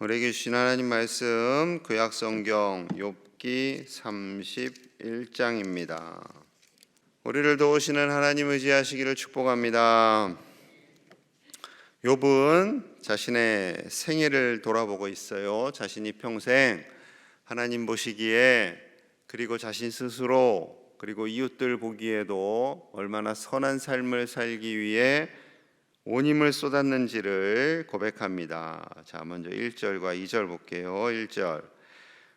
우리에게 주신 하나님 말씀 구약 성경 욥기 31장입니다. 우리를 도우시는 하나님 의지하시기를 축복합니다. 욥은 자신의 생애를 돌아보고 있어요. 자신이 평생 하나님 보시기에 그리고 자신 스스로 그리고 이웃들 보기에도 얼마나 선한 삶을 살기 위해 온 힘을 쏟았는지를 고백합니다. 자, 먼저 1절과 2절 볼게요. 1절.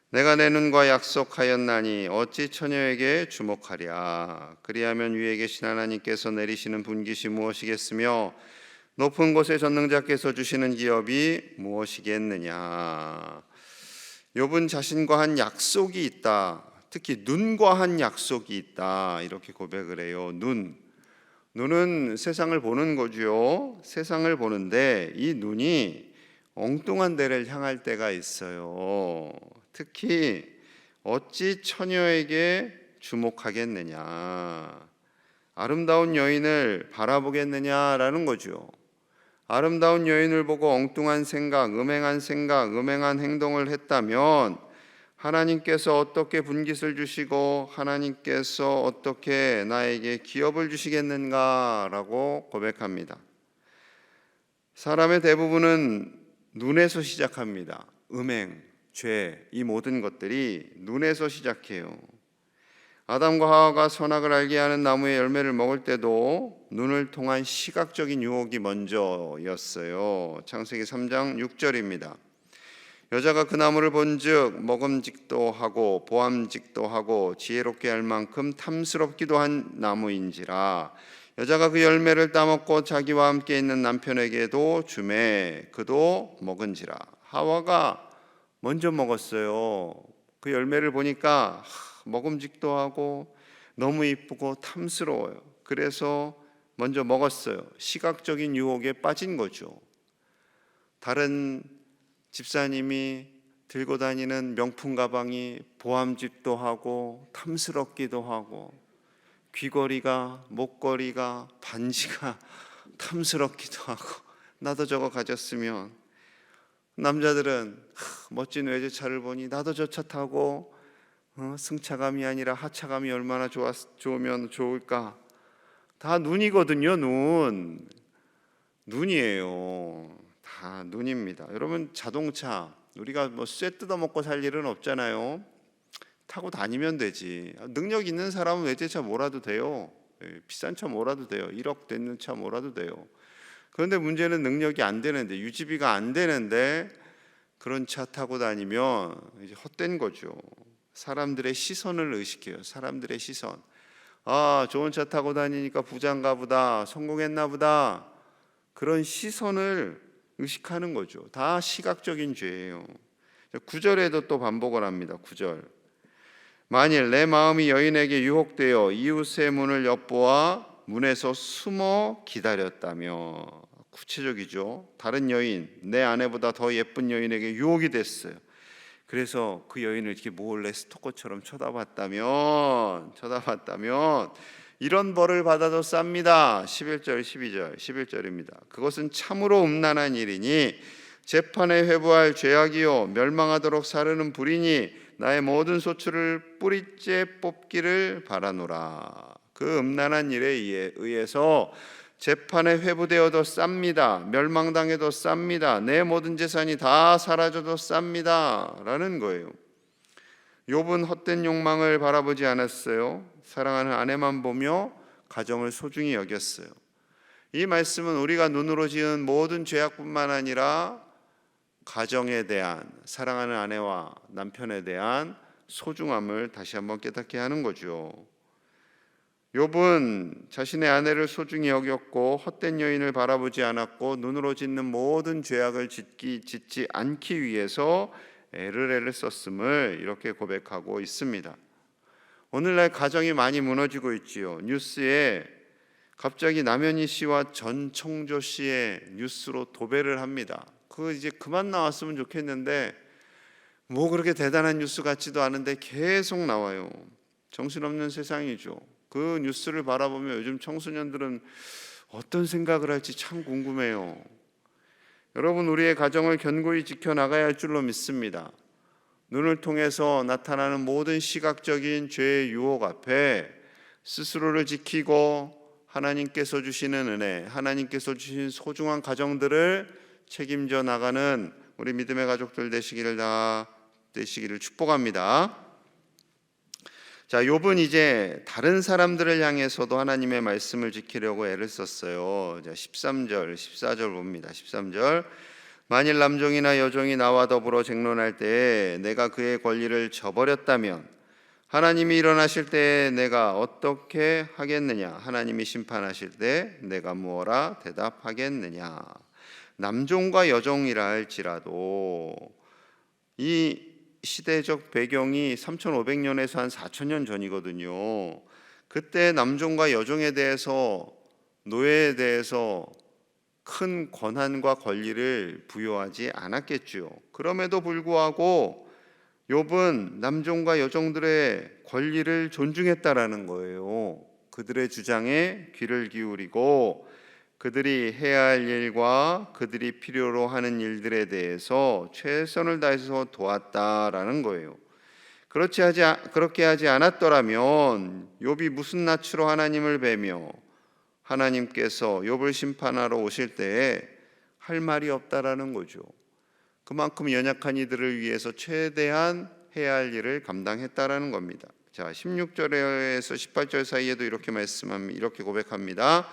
내가 내 눈과 약속하였나니 어찌 처녀에게 주목하랴 그리하면 위에 계신 하나님께서 내리시는 분깃이 무엇이겠으며 높은 곳에 전능자께서 주시는 기업이 무엇이겠느냐 욥은 자신과 한 약속이 있다 특히 눈과 한 약속이 있다 이렇게 고백을 해요 눈 눈은 세상을 보는 거죠 세상을 보는데 이 눈이 엉뚱한 데를 향할 때가 있어요. 특히 어찌 처녀에게 주목하겠느냐. 아름다운 여인을 바라보겠느냐라는 거죠 아름다운 여인을 보고 엉뚱한 생각, 음행한 생각, 음행한 행동을 했다면 하나님께서 어떻게 분깃을 주시고 하나님께서 어떻게 나에게 기업을 주시겠는가라고 고백합니다. 사람의 대부분은 눈에서 시작합니다. 음행, 죄, 이 모든 것들이 눈에서 시작해요. 아담과 하와가 선악을 알게 하는 나무의 열매를 먹을 때도 눈을 통한 시각적인 유혹이 먼저였어요. 창세기 3장 6절입니다. 여자가 그 나무를 본즉 먹음직도 하고 보암직도 하고 지혜롭게 할 만큼 탐스럽기도 한 나무인지라 여자가 그 열매를 따먹고 자기와 함께 있는 남편에게도 주매 그도 먹은지라 하와가 먼저 먹었어요. 그 열매를 보니까 먹음직도 하고 너무 이쁘고 탐스러워요. 그래서 먼저 먹었어요. 시각적인 유혹에 빠진 거죠. 다른 집사님이 들고 다니는 명품 가방이 보암집도 하고 탐스럽기도 하고 귀걸이가 목걸이가 반지가 탐스럽기도 하고 나도 저거 가졌으면 남자들은 멋진 외제차를 보니 나도 저 차 타고 어, 승차감이 아니라 하차감이 얼마나 좋았, 좋으면 좋을까? 다 눈이거든요, 눈. 눈이에요. 다 눈입니다. 여러분 자동차 우리가 뭐 쇠 뜯어 먹고 살 일은 없잖아요. 타고 다니면 되지. 능력 있는 사람은 외제차 몰아도 돼요. 예, 비싼 차 몰아도 돼요. 1억 되는 차 몰아도 돼요. 그런데 문제는 능력이 안 되는데 유지비가 안 되는데 그런 차 타고 다니면 이제 헛된 거죠. 사람들의 시선을 의식해요. 사람들의 시선. 아, 좋은 차 타고 다니니까 부자인가 보다. 성공했나 보다. 그런 시선을 의식하는 거죠. 다 시각적인 죄예요. 9절에도 또 반복을 합니다. 9절. 만일 내 마음이 여인에게 유혹되어 이웃의 문을 엿보아 문에서 숨어 기다렸다며 구체적이죠. 다른 여인, 내 아내보다 더 예쁜 여인에게 유혹이 됐어요. 그래서 그 여인을 이렇게 몰래 스토커처럼 쳐다봤다면 쳐다봤다면 이런 벌을 받아도 쌉니다. 11절 12절 11절입니다. 그것은 참으로 음란한 일이니 재판에 회부할 죄악이요 멸망하도록 사르는 불이니 나의 모든 소출을 뿌리째 뽑기를 바라노라. 그 음란한 일에 의해서 재판에 회부되어도 쌉니다. 멸망당해도 쌉니다. 내 모든 재산이 다 사라져도 쌉니다. 라는 거예요. 욥은 헛된 욕망을 바라보지 않았어요. 사랑하는 아내만 보며 가정을 소중히 여겼어요. 이 말씀은 우리가 눈으로 지은 모든 죄악뿐만 아니라 가정에 대한 사랑하는 아내와 남편에 대한 소중함을 다시 한번 깨닫게 하는 거죠. 욥은 자신의 아내를 소중히 여겼고 헛된 여인을 바라보지 않았고 눈으로 짓는 모든 죄악을 짓기 짓지 않기 위해서 애를 썼음을 이렇게 고백하고 있습니다. 오늘날 가정이 많이 무너지고 있지요. 뉴스에 갑자기 남현희 씨와 전청조 씨의 뉴스로 도배를 합니다. 그 이제 그만 나왔으면 좋겠는데 뭐 그렇게 대단한 뉴스 같지도 않은데 계속 나와요. 정신없는 세상이죠. 그 뉴스를 바라보면 요즘 청소년들은 어떤 생각을 할지 참 궁금해요. 여러분 우리의 가정을 견고히 지켜 나가야 할 줄로 믿습니다. 눈을 통해서 나타나는 모든 시각적인 죄의 유혹 앞에 스스로를 지키고 하나님께서 주시는 은혜, 하나님께서 주신 소중한 가정들을 책임져 나가는 우리 믿음의 가족들 되시기를 다 되시기를 축복합니다. 자, 욥은 이제 다른 사람들을 향해서도 하나님의 말씀을 지키려고 애를 썼어요. 자, 13절, 14절 봅니다. 13절. 만일 남종이나 여종이 나와 더불어 쟁론할 때에 내가 그의 권리를 저버렸다면 하나님이 일어나실 때에 내가 어떻게 하겠느냐? 하나님이 심판하실 때 내가 무엇라 대답하겠느냐? 남종과 여종이라 할지라도 이 시대적 배경이 3,500년에서 한 4,000년 전이거든요. 그때 남종과 여종에 대해서 노예에 대해서 큰 권한과 권리를 부여하지 않았겠죠. 그럼에도 불구하고 욥은 남종과 여종들의 권리를 존중했다라는 거예요. 그들의 주장에 귀를 기울이고 그들이 해야 할 일과 그들이 필요로 하는 일들에 대해서 최선을 다해서 도왔다라는 거예요. 그렇지 하지 그렇게 하지 않았더라면 욥이 무슨 낯으로 하나님을 뵈며 하나님께서 욥을 심판하러 오실 때에 할 말이 없다라는 거죠. 그만큼 연약한 이들을 위해서 최대한 해야 할 일을 감당했다라는 겁니다. 자, 16절에서 18절 사이에도 이렇게 말씀합니다. 이렇게 고백합니다.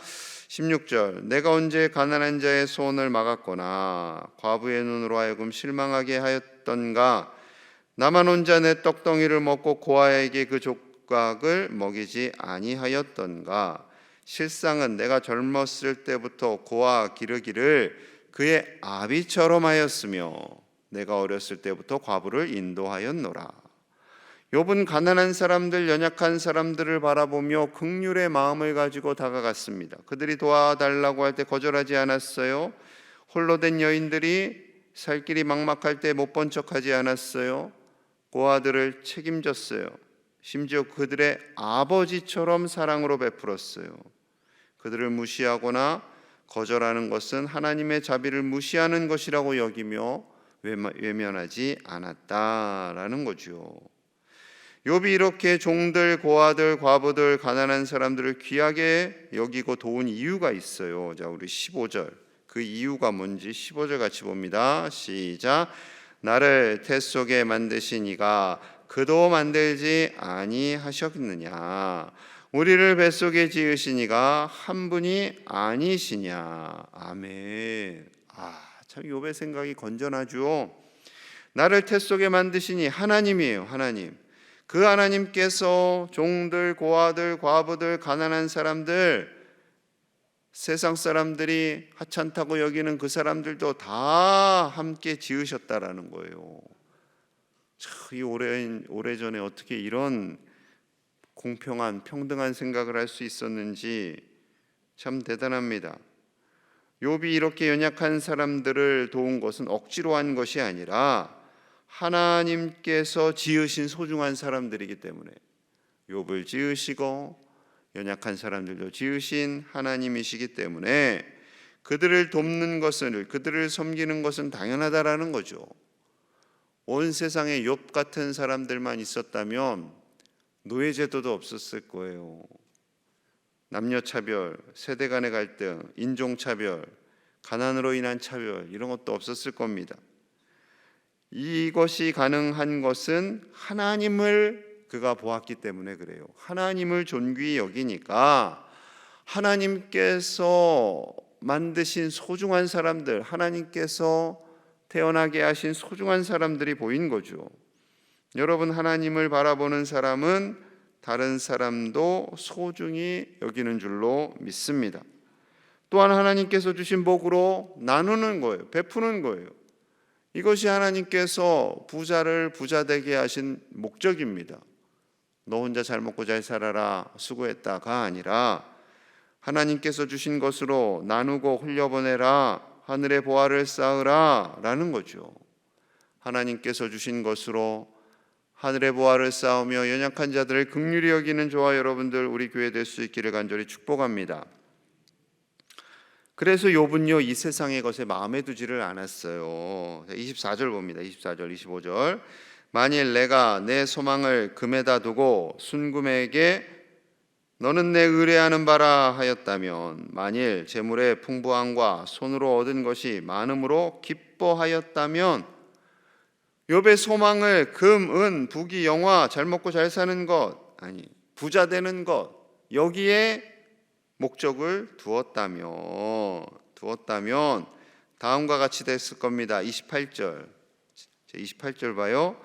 16절 내가 언제 가난한 자의 소원을 막았거나 과부의 눈으로 하여금 실망하게 하였던가 나만 혼자 내 떡덩이를 먹고 고아에게 그 족각을 먹이지 아니하였던가 실상은 내가 젊었을 때부터 고아 기르기를 그의 아비처럼 하였으며 내가 어렸을 때부터 과부를 인도하였노라. 욥은 가난한 사람들, 연약한 사람들을 바라보며 극률의 마음을 가지고 다가갔습니다. 그들이 도와달라고 할 때 거절하지 않았어요. 홀로 된 여인들이 살 길이 막막할 때 못 본 척하지 않았어요. 고아들을 책임졌어요. 심지어 그들의 아버지처럼 사랑으로 베풀었어요. 그들을 무시하거나 거절하는 것은 하나님의 자비를 무시하는 것이라고 여기며 외면하지 않았다라는 거죠. 욥이 이렇게 종들, 고아들, 과부들, 가난한 사람들을 귀하게 여기고 도운 이유가 있어요. 자, 우리 15절. 그 이유가 뭔지 15절 같이 봅니다. 시작. 나를 태 속에 만드신 이가 그도 만들지 아니하셨느냐? 우리를 뱃속에 지으신 이가 한 분이 아니시냐? 아멘. 아, 참 욥의 생각이 건전하죠. 나를 태 속에 만드시니 하나님이에요. 하나님. 그 하나님께서 종들, 고아들, 과부들, 가난한 사람들, 세상 사람들이 하찮다고 여기는 그 사람들도 다 함께 지으셨다라는 거예요. 이 오래 오래 전에 어떻게 이런 공평한 평등한 생각을 할 수 있었는지 참 대단합니다. 욥이 이렇게 연약한 사람들을 도운 것은 억지로 한 것이 아니라 하나님께서 지으신 소중한 사람들이기 때문에 욥을 지으시고 연약한 사람들도 지으신 하나님이시기 때문에 그들을 돕는 것을 그들을 섬기는 것은 당연하다라는 거죠. 온 세상에 욥 같은 사람들만 있었다면 노예 제도도 없었을 거예요. 남녀 차별, 세대 간의 갈등, 인종 차별, 가난으로 인한 차별 이런 것도 없었을 겁니다. 이것이 가능한 것은 하나님을 그가 보았기 때문에 그래요. 하나님을 존귀히 여기니까 하나님께서 만드신 소중한 사람들, 하나님께서 태어나게 하신 소중한 사람들이 보인 거죠. 여러분 하나님을 바라보는 사람은 다른 사람도 소중히 여기는 줄로 믿습니다. 또한 하나님께서 주신 복으로 나누는 거예요. 베푸는 거예요. 이것이 하나님께서 부자를 부자 되게 하신 목적입니다. 너 혼자 잘 먹고 잘 살아라 수고했다가 아니라 하나님께서 주신 것으로 나누고 흘려보내라 하늘의 보화를 쌓으라 라는 거죠. 하나님께서 주신 것으로 하늘의 보화를 쌓으며 연약한 자들을 극률히 여기는 저와 여러분들 우리 교회 될 수 있기를 간절히 축복합니다. 그래서 욥은요 이 세상의 것에 마음에 두지를 않았어요. 24절 봅니다. 24절, 25절. 만일 내가 내 소망을 금에다 두고 순금에게 너는 내 의뢰하는 바라 하였다면 만일 재물의 풍부함과 손으로 얻은 것이 많음으로 기뻐하였다면 욥의 소망을 금, 은, 부귀, 영화, 잘 먹고 잘 사는 것 아니 부자 되는 것 여기에 목적을 두었다면 두었다면 다음과 같이 됐을 겁니다. 28절. 28절 봐요.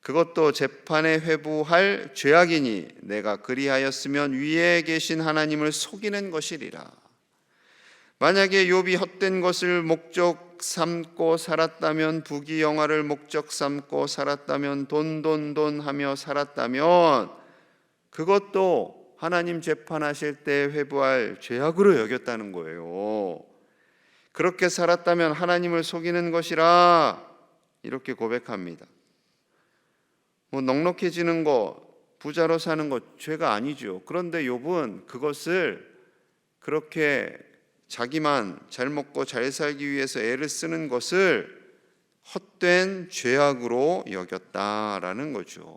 그것도 재판에 회부할 죄악이니 내가 그리하였으면 위에 계신 하나님을 속이는 것이리라. 만약에 욥이 헛된 것을 목적 삼고 살았다면 부귀 영화를 목적 삼고 살았다면 돈돈돈 하며 살았다면 그것도 하나님 재판하실 때 회부할 죄악으로 여겼다는 거예요. 그렇게 살았다면 하나님을 속이는 것이라 이렇게 고백합니다. 뭐 넉넉해지는 거, 부자로 사는 것 죄가 아니죠. 그런데 욥은 그것을 그렇게 자기만 잘 먹고 잘 살기 위해서 애를 쓰는 것을 헛된 죄악으로 여겼다라는 거죠.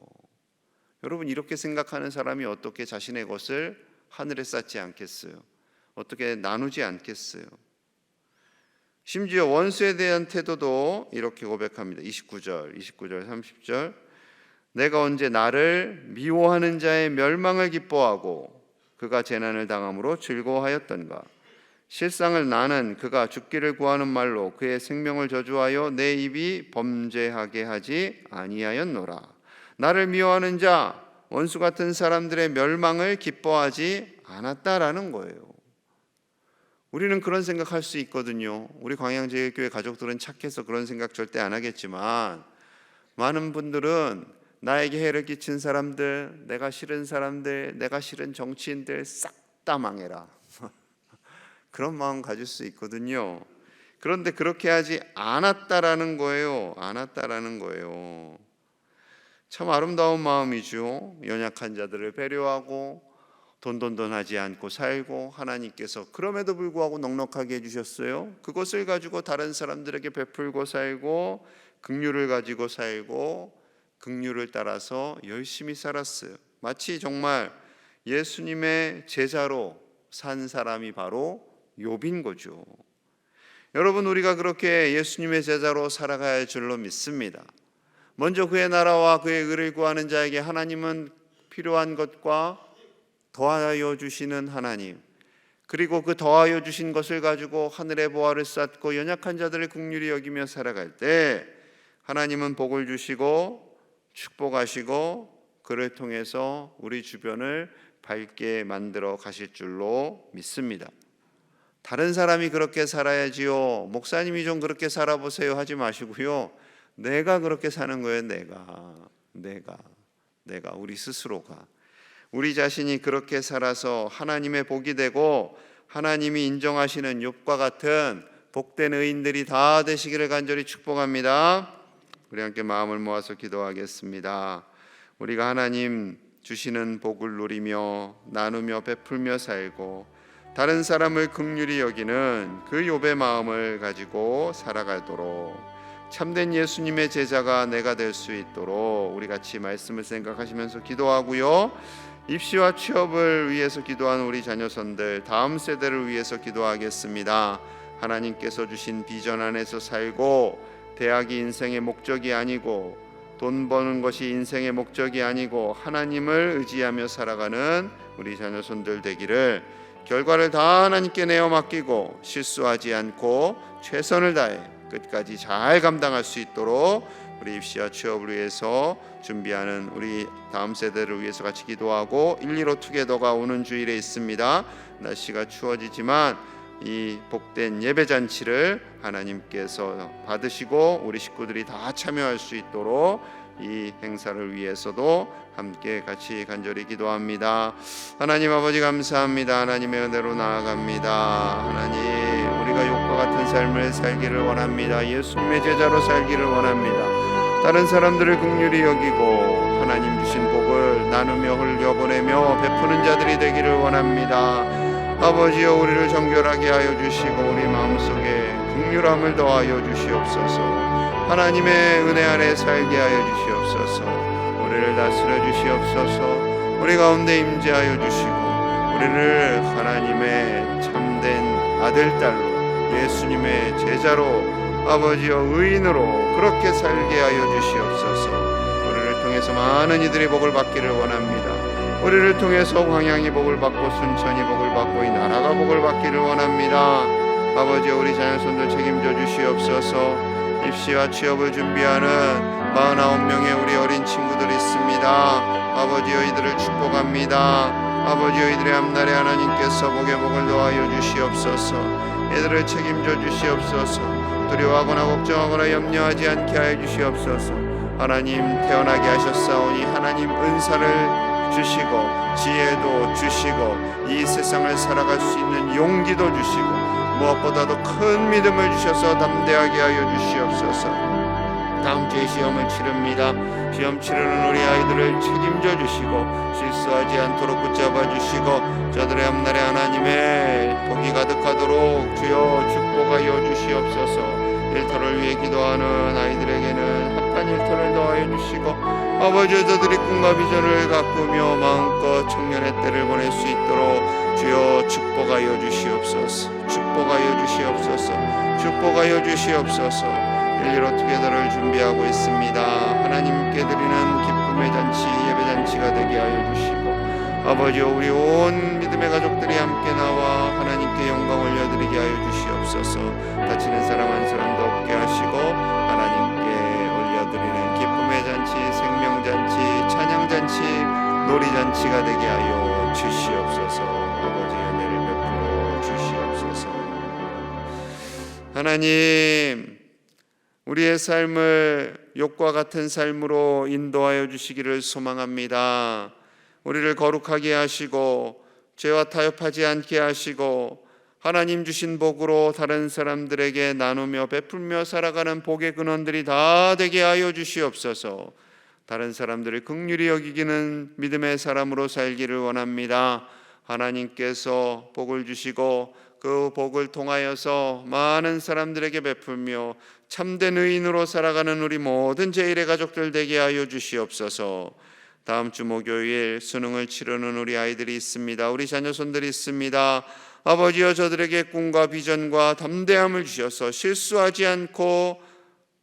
여러분 이렇게 생각하는 사람이 어떻게 자신의 것을 하늘에 쌓지 않겠어요? 어떻게 나누지 않겠어요? 심지어 원수에 대한 태도도 이렇게 고백합니다. 29절, 29절, 30절. 내가 언제 나를 미워하는 자의 멸망을 기뻐하고 그가 재난을 당함으로 즐거워하였던가? 실상을 나는 그가 죽기를 구하는 말로 그의 생명을 저주하여 내 입이 범죄하게 하지 아니하였노라. 나를 미워하는 자, 원수 같은 사람들의 멸망을 기뻐하지 않았다라는 거예요. 우리는 그런 생각할 수 있거든요. 우리 광양제일교회 가족들은 착해서 그런 생각 절대 안 하겠지만 많은 분들은 나에게 해를 끼친 사람들, 내가 싫은 사람들, 내가 싫은 정치인들 싹 다 망해라. 그런 마음 가질 수 있거든요. 그런데 그렇게 하지 않았다라는 거예요. 않았다라는 거예요. 참 아름다운 마음이죠. 연약한 자들을 배려하고 돈돈돈하지 않고 살고 하나님께서 그럼에도 불구하고 넉넉하게 해주셨어요. 그것을 가지고 다른 사람들에게 베풀고 살고 긍휼을 가지고 살고 긍휼을 따라서 열심히 살았어요. 마치 정말 예수님의 제자로 산 사람이 바로 욥인 거죠. 여러분 우리가 그렇게 예수님의 제자로 살아가야 할 줄로 믿습니다. 먼저 그의 나라와 그의 의를 구하는 자에게 하나님은 필요한 것과 더하여 주시는 하나님 그리고 그 더하여 주신 것을 가지고 하늘의 보화를 쌓고 연약한 자들을 국률이 여기며 살아갈 때 하나님은 복을 주시고 축복하시고 그를 통해서 우리 주변을 밝게 만들어 가실 줄로 믿습니다. 다른 사람이 그렇게 살아야지요. 목사님이 좀 그렇게 살아보세요 하지 마시고요. 내가 그렇게 사는 거예요. 내가, 내가, 내가 우리 스스로가 우리 자신이 그렇게 살아서 하나님의 복이 되고 하나님이 인정하시는 욥과 같은 복된 의인들이 다 되시기를 간절히 축복합니다. 우리 함께 마음을 모아서 기도하겠습니다. 우리가 하나님 주시는 복을 누리며 나누며 베풀며 살고 다른 사람을 긍휼히 여기는 그 욥의 마음을 가지고 살아가도록 참된 예수님의 제자가 내가 될 수 있도록 우리 같이 말씀을 생각하시면서 기도하고요. 입시와 취업을 위해서 기도하는 우리 자녀선들 다음 세대를 위해서 기도하겠습니다. 하나님께서 주신 비전 안에서 살고 대학이 인생의 목적이 아니고 돈 버는 것이 인생의 목적이 아니고 하나님을 의지하며 살아가는 우리 자녀손들 되기를 결과를 다 하나님께 내어 맡기고 실수하지 않고 최선을 다해 끝까지 잘 감당할 수 있도록 우리 입시와 취업을 위해서 준비하는 우리 다음 세대를 위해서 같이 기도하고 1, 2로 투게더가 오는 주일에 있습니다. 날씨가 추워지지만 이 복된 예배 잔치를 하나님께서 받으시고 우리 식구들이 다 참여할 수 있도록 이 행사를 위해서도 함께 같이 간절히 기도합니다. 하나님 아버지 감사합니다. 하나님의 은혜로 나아갑니다. 하나님 같은 삶을 살기를 원합니다. 예수님의 제자로 살기를 원합니다. 다른 사람들을 긍휼히 여기고 하나님 주신 복을 나누며 흘려보내며 베푸는 자들이 되기를 원합니다. 아버지여 우리를 정결하게 하여 주시고 우리 마음속에 긍휼함을 더하여 주시옵소서 하나님의 은혜 아래 살게 하여 주시옵소서 우리를 다스려 주시옵소서 우리 가운데 임재하여 주시고 우리를 하나님의 참된 아들 딸로 예수님의 제자로 아버지여 의인으로 그렇게 살게 하여 주시옵소서. 우리를 통해서 많은 이들이 복을 받기를 원합니다. 우리를 통해서 광양이 복을 받고 순천이 복을 받고 이 나라가 복을 받기를 원합니다. 아버지 우리 자녀손들 책임져 주시옵소서. 입시와 취업을 준비하는 49명의 우리 어린 친구들 있습니다. 아버지여 이들을 축복합니다 아버지여 이들의 앞날에 하나님께서 복의 복을 더하여 주시옵소서. 이들을 책임져 주시옵소서. 두려워하거나 걱정하거나 염려하지 않게 하여 주시옵소서. 하나님 태어나게 하셨사오니 하나님 은사를 주시고 지혜도 주시고 이 세상을 살아갈 수 있는 용기도 주시고 무엇보다도 큰 믿음을 주셔서 담대하게 하여 주시옵소서 다음 주에 시험을 치릅니다. 시험 치르는 우리 아이들을 책임져 주시고 실수하지 않도록 붙잡아 주시고 저들의 앞날에 하나님의 복이 가득하도록 주여 축복하여 주시옵소서. 일터를 위해 기도하는 아이들에게는 합한 일터를 더하여 주시고 아버지 저들이 꿈과 비전을 가꾸며 마음껏 청년의 때를 보낼 수 있도록 주여 축복하여 주시옵소서. 축복하여 주시옵소서. 축복하여 주시옵소서 일리로 투게더를 준비하고 있습니다. 하나님께 드리는 기쁨의 잔치 예배 잔치가 되게 하여 주시고 아버지여 우리 온 믿음의 가족들이 함께 나와 하나님께 영광 올려드리게 하여 주시옵소서. 다치는 사람 한 사람도 없게 하시고 하나님께 올려드리는 기쁨의 잔치 생명 잔치 찬양 잔치 놀이 잔치가 되게 하여 주시옵소서. 아버지 은혜를 베풀어 주시옵소서. 하나님 우리의 삶을 욕과 같은 삶으로 인도하여 주시기를 소망합니다. 우리를 거룩하게 하시고 죄와 타협하지 않게 하시고 하나님 주신 복으로 다른 사람들에게 나누며 베풀며 살아가는 복의 근원들이 다 되게 하여 주시옵소서. 다른 사람들을 극률히 여기기는 믿음의 사람으로 살기를 원합니다. 하나님께서 복을 주시고 그 복을 통하여서 많은 사람들에게 베풀며 참된 의인으로 살아가는 우리 모든 제일의 가족들 되게 하여 주시옵소서. 다음 주 목요일 수능을 치르는 우리 아이들이 있습니다. 우리 자녀손들이 있습니다. 아버지여 저들에게 꿈과 비전과 담대함을 주셔서 실수하지 않고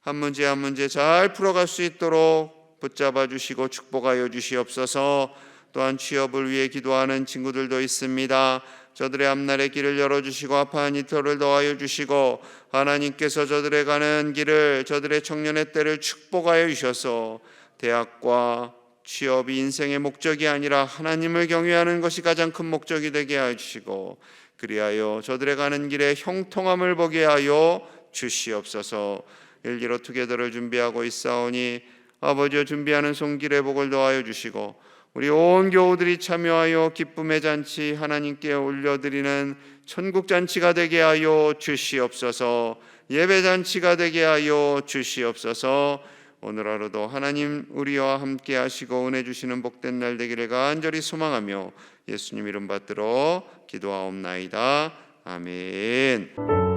한 문제 한 문제 잘 풀어갈 수 있도록 붙잡아 주시고 축복하여 주시옵소서. 또한 취업을 위해 기도하는 친구들도 있습니다. 저들의 앞날의 길을 열어주시고 아파한 이터를 더하여 주시고 하나님께서 저들의 가는 길을 저들의 청년의 때를 축복하여 주셔서 대학과 취업이 인생의 목적이 아니라 하나님을 경외하는 것이 가장 큰 목적이 되게 하여 주시고 그리하여 저들의 가는 길에 형통함을 보게 하여 주시옵소서. 일기로 투게더를 준비하고 있사오니 아버지여 준비하는 손길의 복을 더하여 주시고 우리 온 교우들이 참여하여 기쁨의 잔치 하나님께 올려드리는 천국 잔치가 되게 하여 주시옵소서 예배 잔치가 되게 하여 주시옵소서 오늘 하루도 하나님 우리와 함께 하시고 은혜 주시는 복된 날 되기를 간절히 소망하며 예수님 이름 받들어 기도하옵나이다 아멘.